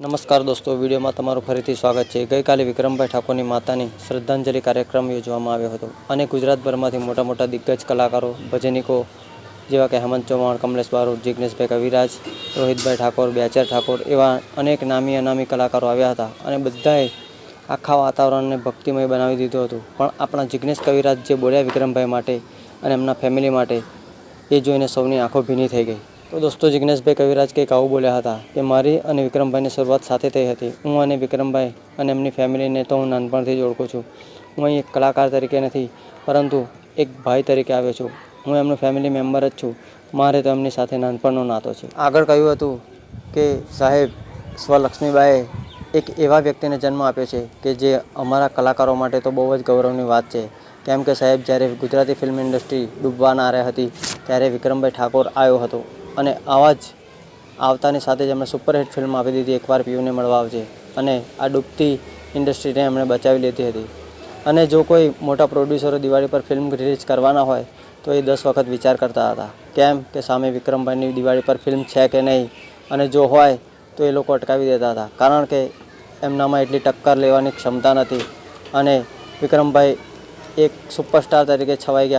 નમસ્કાર દોસ્તો, વિડીયોમાં તમારું ફરીથી સ્વાગત છે. ગઈકાલે વિક્રમભાઈ ઠાકોરની માતાની શ્રદ્ધાંજલિ કાર્યક્રમ યોજવામાં આવ્યો હતો અને ગુજરાતભરમાંથી મોટા મોટા દિગ્ગજ કલાકારો, ભજનિકો જેવા કે હેમંત ચૌહાણ, કમલેશ બારોટ, જિગ્નેશભાઈ કવિરાજ, રોહિતભાઈ ઠાકોર, બેચર ઠાકોર એવા અનેક નામી અનામી કલાકારો આવ્યા હતા અને બધાએ આખા વાતાવરણને ભક્તિમય બનાવી દીધું હતું. પણ આપણા જિગ્નેશ કવિરાજ જે બોલ્યા વિક્રમભાઈ માટે અને એમના ફેમિલી માટે, એ જોઈને સૌની આંખો ભીની થઈ ગઈ. તો દોસ્તો જિગ્નેશભાઈ કવિરાજ કંઈક આવું બોલ્યા હતા કે મારી અને વિક્રમભાઈની શરૂઆત સાથે થઈ હતી. હું અને વિક્રમભાઈ અને એમની ફેમિલીને તો હું નાનપણથી જ ઓળખું છું. હું અહીં એક કલાકાર તરીકે નથી, પરંતુ એક ભાઈ તરીકે આવ્યો છું. હું એમનો ફેમિલી મેમ્બર જ છું. મારે તો એમની સાથે નાનપણનો નાતો છે. આગળ કહ્યું હતું કે, સાહેબ સ્વલક્ષ્મીબાએ એક એવા વ્યક્તિને જન્મ આપ્યો છે કે જે અમારા કલાકારો માટે તો બહુ જ ગૌરવની વાત છે. કેમ કે સાહેબ, જ્યારે ગુજરાતી ફિલ્મ ઇન્ડસ્ટ્રી ડૂબવાના રહી હતી, ત્યારે વિક્રમભાઈ ઠાકોર આવ્યો હતો. અને આવા જ આવતાની સાથે જ એમણે સુપરહિટ ફિલ્મ આપી દીધી એકવાર પીયુને મળવા આવજે. અને આ ડૂબતી ઇન્ડસ્ટ્રીને એમણે બચાવી લીધી હતી. અને જો કોઈ મોટા પ્રોડ્યુસરો દિવાળી પર ફિલ્મ રિલીઝ કરવાના હોય, તો એ દસ વખત વિચાર કરતા હતા. કેમ કે સામે વિક્રમભાઈની દિવાળી પર ફિલ્મ છે કે નહીં? અને જો હોય, તો એ લોકો અટકાવી દેતા હતા. કારણ કે એમનામાં એટલી ટક્કર લેવાની ક્ષમતા નથી. અને વિક્રમભાઈ એક સુપરસ્ટાર તરીકે છવાઈ ગયા હતા.